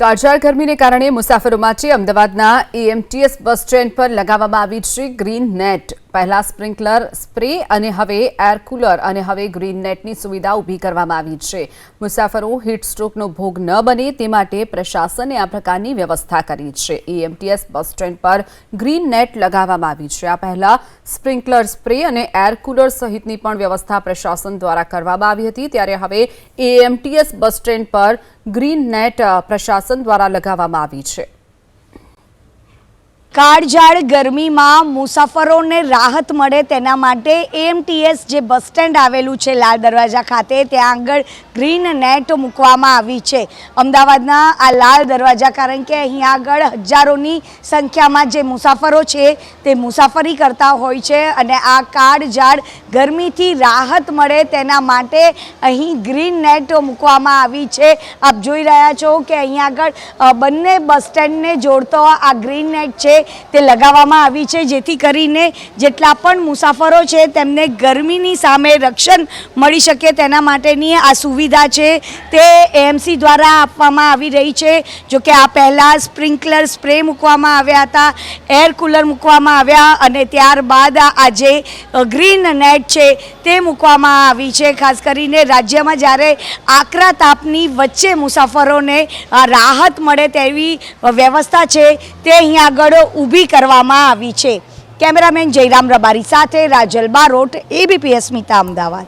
કાળઝાળ ગરમીને કારણે મુસાફરો માટે અમદાવાદના એએમટીએસ બસ સ્ટેન્ડ પર લગાવવામાં આવી છે ગ્રીન નેટ. પહેલા સ્પ્રિંકલર સ્પ્રે અને હવે એર કુલર અને હવે ગ્રીન નેટની સુવિધા ઊભી કરવામાં આવી છે. મુસાફરો હીટ સ્ટ્રોકનો ભોગ ન બને તે માટે પ્રશાસને આ પ્રકારની વ્યવસ્થા કરી છે. એએમટીએસ બસ સ્ટેન્ડ પર ગ્રીન નેટ લગાવવામાં આવી છે. આ પહેલા સ્પ્રિંકલર સ્પ્રે અને એર કુલર સહિતની પણ વ્યવસ્થા પ્રશાસન દ્વારા કરવામાં આવી હતી. ત્યારે હવે એએમટીએસ બસ સ્ટેન્ડ પર ગ્રીન નેટ પ્રશાસન દ્વારા લગાવવામાં આવી છે. કાળઝાળ ગરમીમાં મુસાફરોને રાહત મળે તેના માટે એમટીએસ જે બસ સ્ટેન્ડ આવેલું છે લાલ દરવાજા ખાતે, ત્યાં આગળ ગ્રીન નેટ મૂકવામાં આવી છે. અમદાવાદના આ લાલ દરવાજા કારણ કે અહીંયા આગળ હજારોની સંખ્યામાં જે મુસાફરો છે, તે મુસાફરી કરતા હોય છે અને આ કાળઝાળ ગરમીથી રાહત મળે તેના માટે અહીં ગ્રીન નેટ મૂકવામાં આવી છે. આપ જોઈ રહ્યા છો કે અહીં આગળ બંને બસ સ્ટેન્ડને જોડતો આ ગ્રીન નેટ છે. તે લગાવવામાં આવી છે, જેથી કરીને જેટલા પણ મુસાફરો છે, તેમને ગરમીની સામે રક્ષણ મળી શકે તેના માટેની આ સુવિધા છે. તે એએમસી દ્વારા આપવામાં આવી રહી છે, જો કે આ પહેલાં સ્પ્રિંકલર સ્પ્રે મૂકવામાં આવ્યા હતા, એર કુલર મૂકવામાં આવ્યા અને ત્યારબાદ આ જે ગ્રીન નેટ છે, તે મૂકવામાં આવી છે. ખાસ કરીને રાજ્યમાં જ્યારે આકરા તાપની વચ્ચે મુસાફરોને રાહત મળે તેવી વ્યવસ્થા છે, તે અહીં આગળ ઊભી કરવામાં આવી છે. કેમેરામેન જયરામ રબારી સાથે રાજલ બારોટ એબીપીએસ મિતા અમદાવાદ.